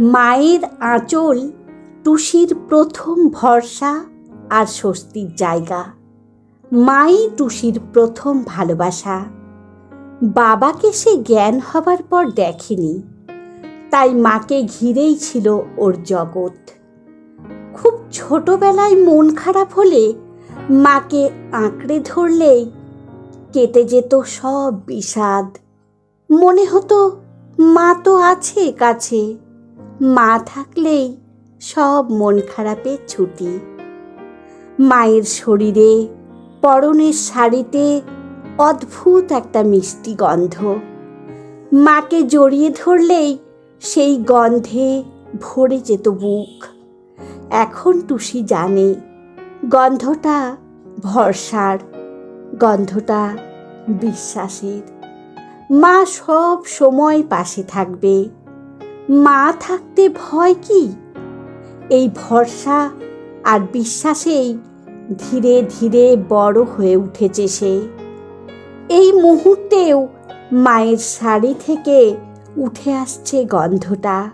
মায়ের আঁচল টুসির প্রথম ভরসা আর স্বস্তির জায়গা। মাই টুসির প্রথম ভালোবাসা। বাবাকে সে জ্ঞান হবার পর দেখেনি। তাই মাকে ঘিরেই ছিল ওর জগৎ। খুব ছোটবেলায় মন খারাপ হলে মাকে আঁকড়ে ধরলেই কেটে যেত সব বিষাদ। মনে হতো মা তো আছে কাছে। মা থাকলেই সব মন খারাপের ছুটি। মায়ের শরীরে, পরনের শাড়িতে অদ্ভুত একটা মিষ্টি গন্ধ। মাকে জড়িয়ে ধরলেই সেই গন্ধে ভরে যেত বুক। এখন টুসি জানে, গন্ধটা ভরসার, গন্ধটা বিশ্বাসের। মা সব সময় পাশে থাকবে। মা থাকতে ভয় কি? এই ভরসা আর বিশ্বাসেই ধীরে ধীরে বড় হয়ে উঠেছে সে। এই মুহূর্তেও মায়ের শাড়ি থেকে উঠে আসছে গন্ধটা।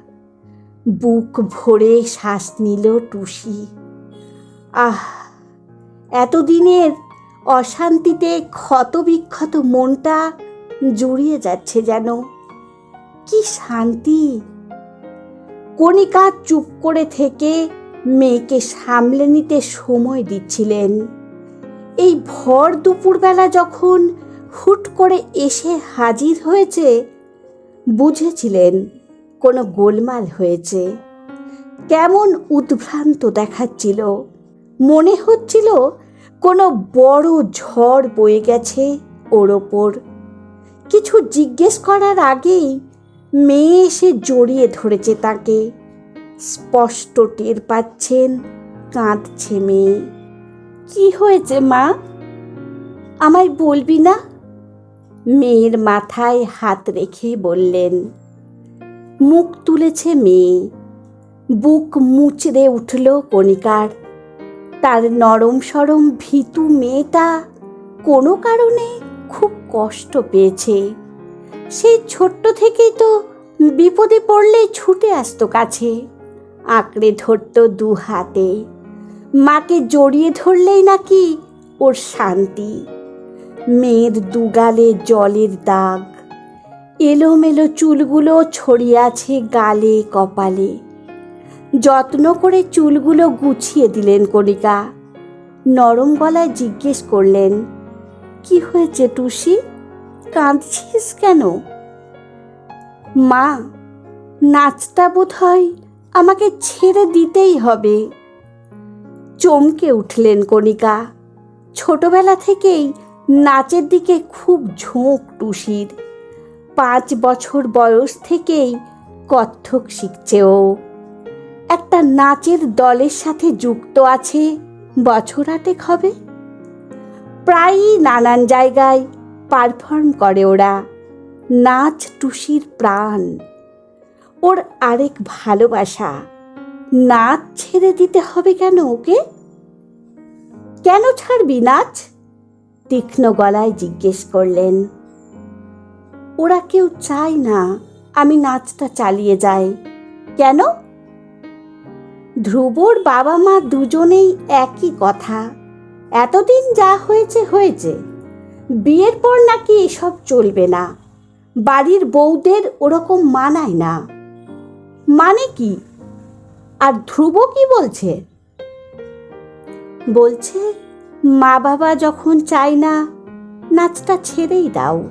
বুক ভরে শ্বাস নিল টুসি। আহ, এতদিনের অশান্তিতে ক্ষতবিক্ষত মনটা জুড়িয়ে যাচ্ছে যেন। কি শান্তি! কণিকা চুপ করে থেকে মেয়েকে সামলে নিতে সময় দিচ্ছিলেন। এই ভর দুপুরবেলা যখন হুট করে এসে হাজির হয়েছে, বুঝেছিলেন কোনো গোলমাল হয়েছে। কেমন উদ্ভ্রান্ত দেখাচ্ছিল। মনে হচ্ছিল কোনো বড় ঝড় বয়ে গেছে ওর ওপর। কিছু জিজ্ঞেস করার আগেই মেয়ে এসে জড়িয়ে ধরেছে তাকে। স্পষ্ট টের পাচ্ছেন কাঁদছে মেয়ে। কি হয়েছে মা? আমায় বলবি না? মেয়ের মাথায় হাত রেখে বললেন, মুখ তুলেছে মেয়ে। বুক মুচড়ে উঠল কণিকার। তার নরম সরম ভীতু মেয়েটা কোনো কারণে খুব কষ্ট পেয়েছে। সেই ছোট্ট থেকেই তো বিপদে পড়লে ছুটে আসতো কাছে। আঁকড়ে ধরত দু হাতে। মাকে জড়িয়ে ধরলেই নাকি ওর শান্তি। মেয়ের দুগালে জলের দাগ। এলোমেলো চুলগুলো ছড়িয়ে আছে গালে কপালে। যত্ন করে চুলগুলো গুছিয়ে দিলেন কণিকা। নরম গলায় জিজ্ঞেস করলেন, কি হয়েছে টুসি? কাঁদছিস কেন? মা, নাচটা বোধ হয় আমাকে ছেড়ে দিতেই হবে। চমকে উঠলেন কণিকা। ছোটবেলা থেকেই নাচের দিকে খুব ঝোঁক টুসির। পাঁচ বছর বয়স থেকেই কত্থক শিখছে ও। একটা নাচের দলের সাথে যুক্ত আছে, বছর আটেক হবে। প্রায়ই নানান জায়গায় পারফর্ম করে ওরা। নাচ টুসির প্রাণ। ওর আরেক ভালোবাসা। নাচ ছেড়ে দিতে হবে কেন ওকে? কেন ছাড়বি নাচ? তীক্ষ্ণ গলায় জিজ্ঞেস করলেন। ওরা কেউ চায় না আমি নাচটা চালিয়ে যাই। কেন? ধ্রুবর বাবা মা দুজনেই একই কথা। এতদিন যা হয়েছে হয়েছে। বিয়ের পর নাকি এসব চলবে না। বাড়ির বউদের ওরকম মানায় না। মানে কি? আর ধ্রুব কি বলছে? বলছে, মা বাবা যখন চায় না, নাচটা ছেড়েই দাও।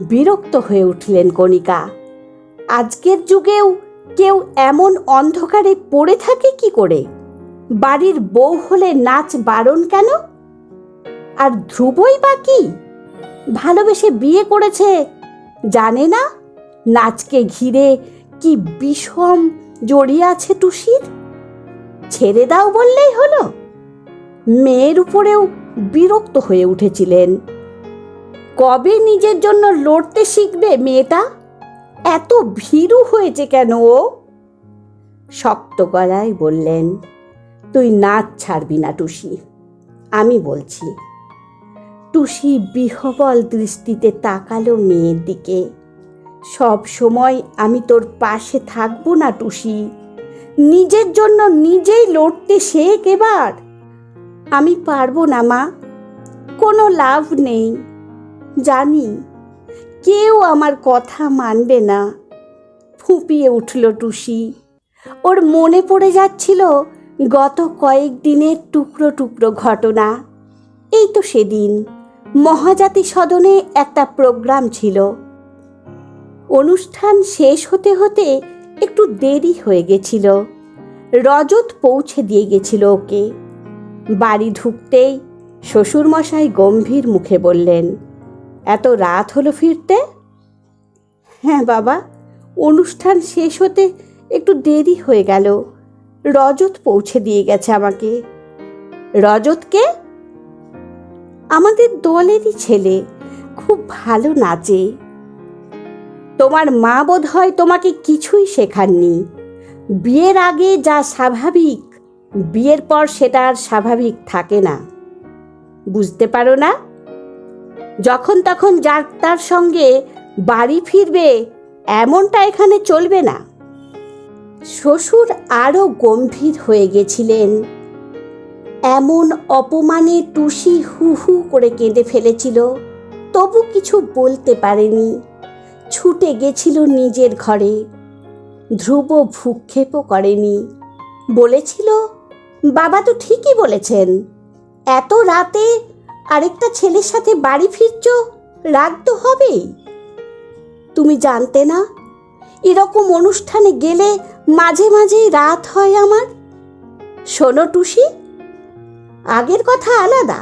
বিরক্ত হয়ে উঠলেন কণিকা, আজকের যুগেও কেউ এমন অন্ধকারে পড়ে থাকে কি করে? বাড়ির বউ হলে নাচ বারণ কেন? আর ধ্রুবই বা কি? ভালোবেসে বিয়ে করেছে, জানে না? নাচকে ঘিরে কি বিষম জড়িয়ে আছে টুসির? ছেড়ে দাও বললেই হলো। মেয়ের উপরেও বিরক্ত হয়ে উঠেছিলেন। কবে নিজের জন্য লড়তে শিখবে মেয়েটা? এত ভীরু হয়েছে কেন ও? শক্ত গলায় বললেন, তুই নাচ ছাড়বি না টুসি, আমি বলছি টুসি বিহবল দৃষ্টিতে তাকালো মেয়ের দিকে। সব সময় আমি তোর পাশে থাকব না টুসি। নিজের জন্য নিজেই লড়তে শেখ এবার। আমি পারব না মা, কোনো লাভ নেই। জানি, কেউ আমার কথা মানবে না। ফুঁপিয়ে উঠল টুসি। ওর মনে পড়ে যাচ্ছিল গত কয়েক দিনের টুকরো টুকরো ঘটনা। এই তো সেদিন। মহাজাতি সদনে একটা প্রোগ্রাম ছিল। অনুষ্ঠান শেষ হতে হতে একটু দেরি হয়ে গেছিল। রজত পৌঁছে দিয়ে গেছিল ওকে। বাড়ি ঢুকতেই শ্বশুরমশাই গম্ভীর মুখে বললেন, এত রাত হলো ফিরতে? হ্যাঁ বাবা, অনুষ্ঠান শেষ হতে একটু দেরি হয়ে গেল। রজত পৌঁছে দিয়ে গেছে আমাকে। রজতকে? আমাদের দলেরই ছেলে। খুব ভালো নাচে। তোমার মা বোধ হয় তোমাকে কিছুই শেখাননি। বিয়ের আগে যা স্বাভাবিক, বিয়ের পর সেটা আর স্বাভাবিক থাকে না। বুঝতে পারো না? যখন তখন যার তার সঙ্গে বাড়ি ফিরবে, এমনটা এখানে চলবে না। শ্বশুর আরও গম্ভীর হয়ে গেছিলেন। এমন অপমানে টুসি হু হু করে কেঁদে ফেলেছিল, তবু কিছু বলতে পারেনি। ছুটে গেছিল নিজের ঘরে। ধ্রুব ভূক্ষেপও করেনি। বলেছিল, বাবা তো ঠিকই বলেছেন, এত রাতে আরেকটা ছেলের সাথে বাড়ি ফিরছ, রাগ তো হবেই। তুমি জানতে না, এরকম অনুষ্ঠানে গেলে মাঝে মাঝেই রাত হয় আমার? শোনো টুসি আগের কথা আলাদা।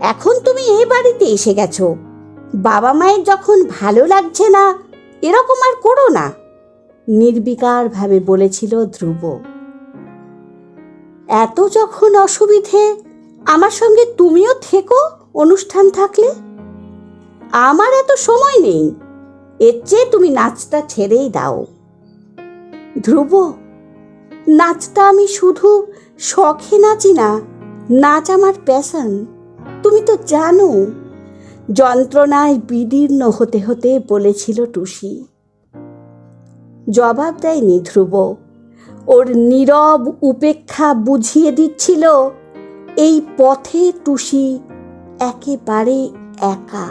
এখন তুমি এ বাড়িতে এসে গেছো। বাবা মায়ের যখন ভালো লাগছে না, এরকম আর করো না, নির্বিকারভাবে বলেছিল ধ্রুব। এত যখন অসুবিধে, আমার সঙ্গে তুমিও থেকো অনুষ্ঠান থাকলে? আমার এত সময় নেই, এর চেয়ে তুমি নাচটা ছেড়েই দাও। ধ্রুব, নাচটা আমি শুধু শখে নাচি না নাচ আমার প্যাশন তুমি তো জানো। যন্ত্রণায় বিদীর্ণ হতে হতে বলেছিল টুসি। জবাব দেয়নি ধ্রুব। ওর নীরব উপেক্ষা বুঝিয়ে দিচ্ছিল, এই পথে টুসি একেবারে একা।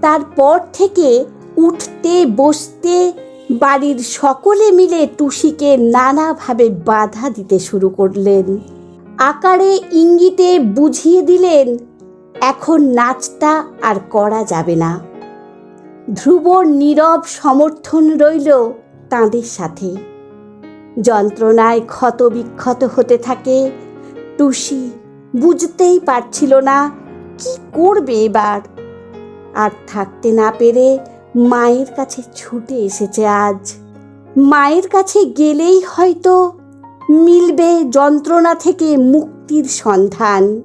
তারপর থেকে উঠতে, বসতে, বাড়ির সকলে মিলে টুসিকে নানাভাবে বাধা দিতে শুরু করলেন। আকারে ইঙ্গিতে বুঝিয়ে দিলেন, এখন নাচটা আর করা যাবে না। ধ্রুবর নীরব সমর্থন রইল তাঁদের সাথে। যন্ত্রণায় ক্ষতবিক্ষত হতে থাকে। টুসি বুঝতেই পারছিল না, কি করবে এবার? আর থাকতে না পেরে মায়ের কাছে ছুটে এসেছে আজ। মায়ের কাছে গেলেই হয়তো মিলবে যন্ত্রণা থেকে মুক্তির সন্ধান।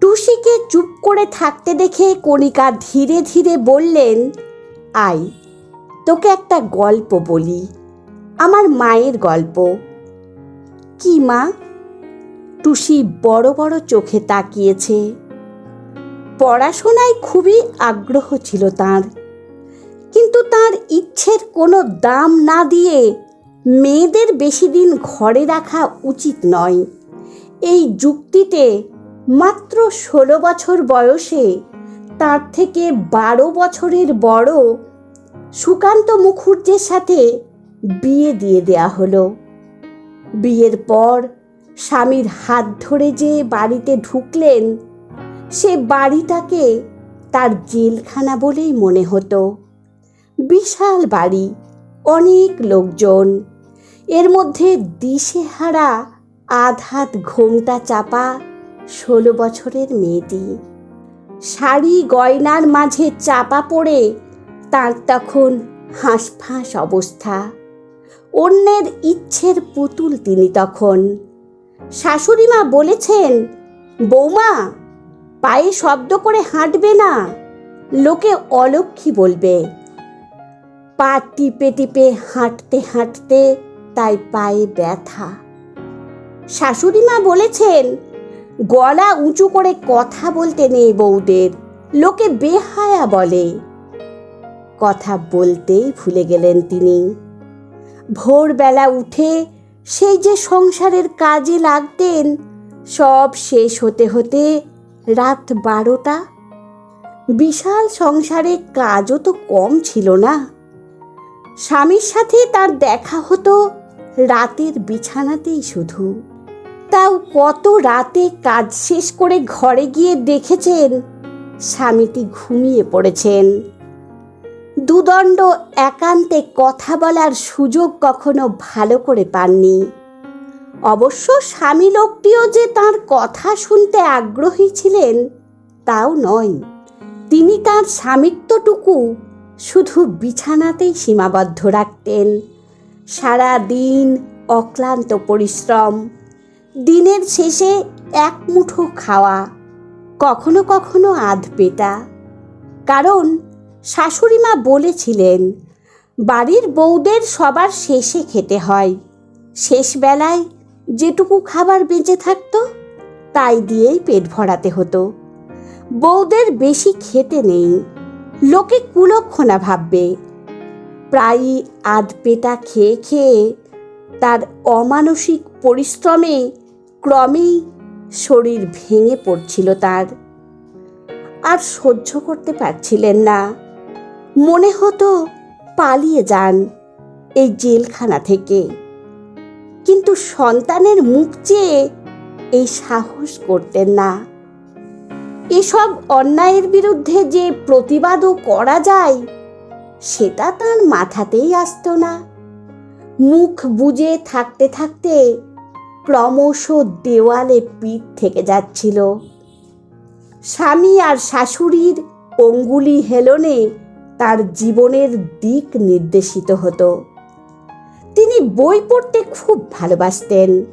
টুসিকে চুপ করে থাকতে দেখে কণিকা ধীরে ধীরে বললেন, আই, তোকে একটা গল্প বলি, আমার মায়ের গল্প। কি মা? টুসি বড় বড় চোখে তাকিয়েছে। পড়াশোনায় খুবই আগ্রহ ছিল তার, কিন্তু তার ইচ্ছের কোনো দাম না দিয়ে মেয়েদের বেশি দিন ঘরে রাখা উচিত নয়। এই যুক্তিতে মাত্র ষোলো বছর বয়সে তার থেকে বারো বছরের বড় সুকান্ত মুখুর্জের সাথে বিয়ে দিয়ে দেয়া হলো। বিয়ের পর স্বামীর হাত ধরে যে বাড়িতে ঢুকলেন, সে বাড়িটাকে তার জেলখানা বলেই মনে হতো। বিশাল বাড়ি, অনেক লোকজন। এর মধ্যে দিশেহারা আধাত ঘোমটা চাপা ষোলো বছরের মেয়েটি। শাড়ি গয়নার মাঝে চাপা পড়ে তার তখন হাঁসফাঁস অবস্থা। অন্যের ইচ্ছের পুতুল তিনি তখন। শাশুড়িমা বলেছেন, বৌমা, পায়ে শব্দ করে হাঁটবে না। লোকে অলক্ষী বলবে। পা টিপে টিপে হাঁটতে হাঁটতে তাই পায়ে ব্যথা। শাশুড়ি মা বলেছেন, গলা উঁচু করে কথা বলতে নেই বউদের, লোকে বেহায়া বলে। কথা বলতেই ভুলে গেলেন তিনি। ভোরবেলা উঠে সেই যে সংসারের কাজে লাগতেন, সব শেষ হতে হতে রাত বারোটা। বিশাল সংসারে কাজও তো কম ছিল না। স্বামীর সাথে তার দেখা হতো রাতের বিছানাতেই শুধু। তাও কত রাতে কাজ শেষ করে ঘরে গিয়ে দেখেছেন, স্বামীটি ঘুমিয়ে পড়েছেন। দুদণ্ড একান্তে কথা বলার সুযোগ কখনো ভালো করে পাননি। অবশ্য স্বামী লোকটিও যে তার কথা শুনতে আগ্রহী ছিলেন, তাও নয়। তিনি তার স্বামিত্বটুকু শুধু বিছানাতেই সীমাবদ্ধ রাখতেন। সারা দিন অক্লান্ত পরিশ্রম। দিনের শেষে এক মুঠো খাওয়া, কখনো কখনো আধ পেটা। কারণ শাশুড়িমা বলেছিলেন, বাড়ির বউদের সবার শেষে খেতে হয়। শেষ বেলায় যেটুকু খাবার বেঁচে থাকতো, তাই দিয়েই পেট ভরাতে হতো। বউদের বেশি খেতে নেই। লোকে কুলক্ষণা ভাববে প্রায়ই আধ পেটা খেয়ে খেয়ে তার অমানসিক পরিশ্রমে ক্রমেই শরীর ভেঙে পড়ছিল তার। আর সহ্য করতে পারছিলেন না। মনে হতো পালিয়ে যান এই জেলখানা থেকে। কিন্তু সন্তানের মুখ চেয়ে এই সাহস করতেন না। এসব অন্যায়ের বিরুদ্ধে যে প্রতিবাদও করা যায় সেটা তার মাথাতেই আসতো না। মুখ বুজে থাকতে থাকতে ক্রমশ দেওয়ালে পিঠ থেকে যাচ্ছিল। স্বামী আর শাশুড়ির অঙ্গুলি হেলনে তার জীবনের দিক নির্দেশিত হতো। তিনি বই পড়তে খুব ভালোবাসতেন।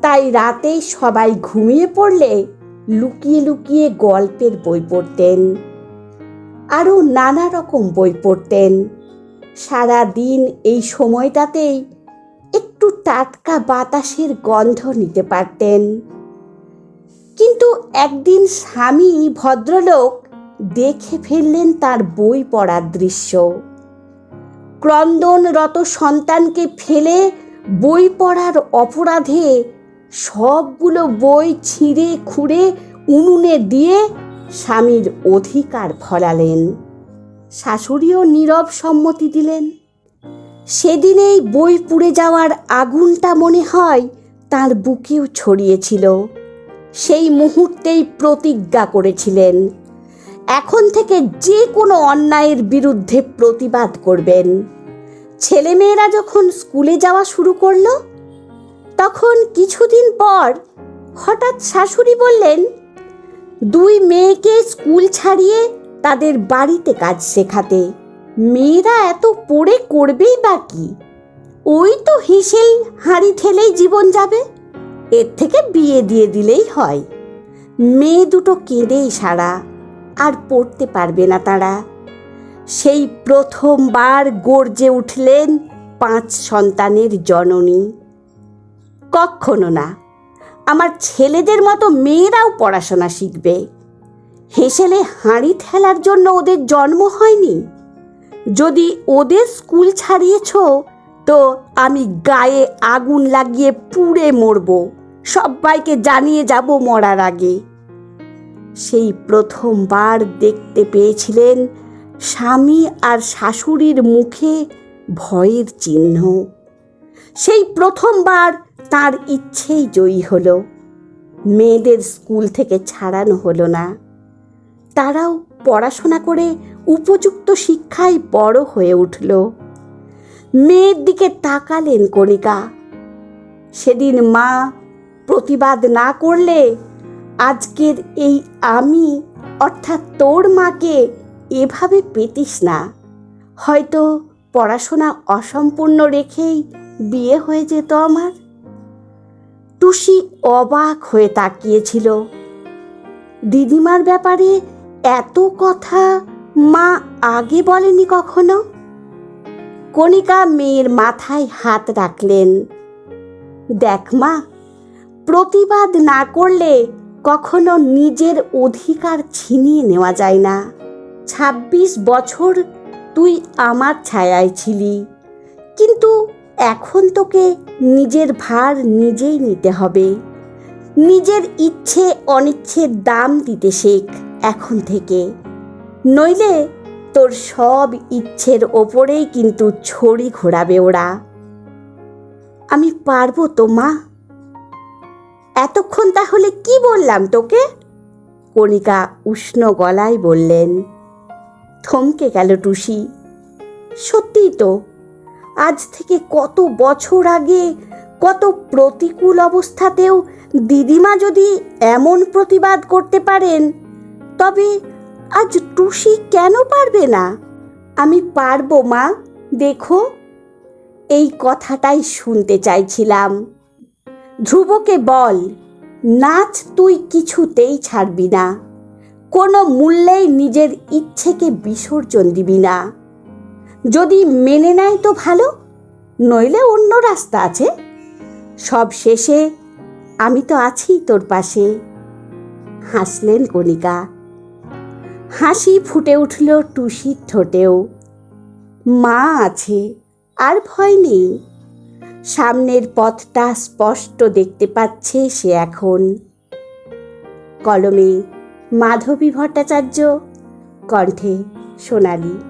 তাই রাতে সবাই ঘুমিয়ে পড়লে লুকিয়ে লুকিয়ে গল্পের বই পড়তেন। আরও নানা রকম বই পড়তেন। সারা দিন এই সময়টাতেই একটু টাটকা বাতাসের গন্ধ নিতে পারতেন। কিন্তু একদিন স্বামী ভদ্রলোক দেখে ফেললেন তার বই পড়ার দৃশ্য। ক্রন্দনরত সন্তানকে ফেলে বই পড়ার অপরাধে সবগুলো বই ছিঁড়ে খুঁড়ে উনুনে দিয়ে স্বামীর অধিকার ফলালেন শাশুড়িও নীরব সম্মতি দিলেন। সেদিনেই বই পুড়ে যাওয়ার আগুনটা মনে হয় তার বুকেও ছড়িয়েছিল। সেই মুহূর্তেই প্রতিজ্ঞা করেছিলেন। এখন থেকে যে কোনো অন্যায়ের বিরুদ্ধে প্রতিবাদ করবেন। ছেলেমেয়েরা যখন স্কুলে যাওয়া শুরু করল, তখন কিছুদিন পর হঠাৎ শাশুড়ি বললেন দুই মেয়েকে স্কুল ছাড়িয়ে তাদের বাড়িতে কাজ শেখাতে। মেয়েরা এত পড়ে করবেই বা কি? ওই তো হিসেই হাঁড়ি ঠেলেই জীবন যাবে। এর থেকে বিয়ে দিয়ে দিলেই হয়। মেয়ে দুটো কেঁদেই সারা, আর পড়তে পারবে না তারা। সেই প্রথমবার গর্জে উঠলেন পাঁচ সন্তানের জননী। কখনো না। আমার ছেলেদের মতো মেয়েরাও পড়াশোনা শিখবে। হেসেলে হাঁড়ি ঠেলার জন্য ওদের জন্ম হয়নি। যদি ওদের স্কুল ছাড়িয়েছ, তো আমি গায়ে আগুন লাগিয়ে পুড়ে মরব। সবাইকে জানিয়ে যাব মরার আগে। সেই প্রথমবার দেখতে পেয়েছিলেন স্বামী আর শাশুড়ির মুখে ভয়ের চিহ্ন। সেই প্রথমবার তার ইচ্ছেই জয়ী হলো। মেয়েদের স্কুল থেকে ছাড়ানো হলো না। তারাও পড়াশোনা করে উপযুক্ত শিক্ষায় বড় হয়ে উঠল। মেয়ের দিকে তাকালেন কণিকা। সেদিন মা প্রতিবাদ না করলে আজকের এই আমি, অর্থাৎ তোর মাকে, এভাবে পেতিস না। হয়তো পড়াশোনা অসম্পূর্ণ রেখেই বিয়ে হয়ে যেত আমার। টুসি অবাক হয়ে তাকিয়েছিল। দিদিমার ব্যাপারে এত কথা মা আগে বলেনি কখনো? কণিকা মেয়ের মাথায় হাত রাখলেন। দেখ মা, প্রতিবাদ না করলে কখনো নিজের অধিকার ছিনিয়ে নেওয়া যায় না। ছাব্বিশ বছর তুই আমার ছায়ায় ছিলি। কিন্তু এখন তোকে নিজের ভার নিজেই নিতে হবে। নিজের ইচ্ছে অনিচ্ছের দাম দিতে শেখ এখন থেকে। নইলে তোর সব ইচ্ছের ওপরেই কিন্তু ছড়ি ঘোরাবে ওরা। আমি পারব তো, মা। এতক্ষণ তাহলে কি বললাম তোকে? কণিকা উষ্ণ গলায় বললেন, থমকে গেল টুসি। সত্যিই তো আজ থেকে কত বছর আগে, কত প্রতিকূল অবস্থাতেও দিদিমা যদি এমন প্রতিবাদ করতে পারেন, তবে আজ টুসি কেন পারবে না? আমি পারব, মা, দেখো। এই কথাটাই শুনতে চাইছিলাম। ধ্রুবকে বল, নাচ তুই কিছুতেই ছাড়বি না। কোনো মূল্যেই নিজের ইচ্ছেকে বিসর্জন দিবি না। যদি মেনে নেয় তো ভালো, নইলে অন্য রাস্তা আছে। সব শেষে আমি তো আছি তোর পাশে। হাসলেন কণিকা। হাসি ফুটে উঠল টুসির ঠোঁটেও। মা আছে, আর ভয় নেই। সামনের পথটা স্পষ্ট দেখতে পাচ্ছে সে এখন। কলমে মাধবী ভট্টাচার্য, কণ্ঠে সোনালি।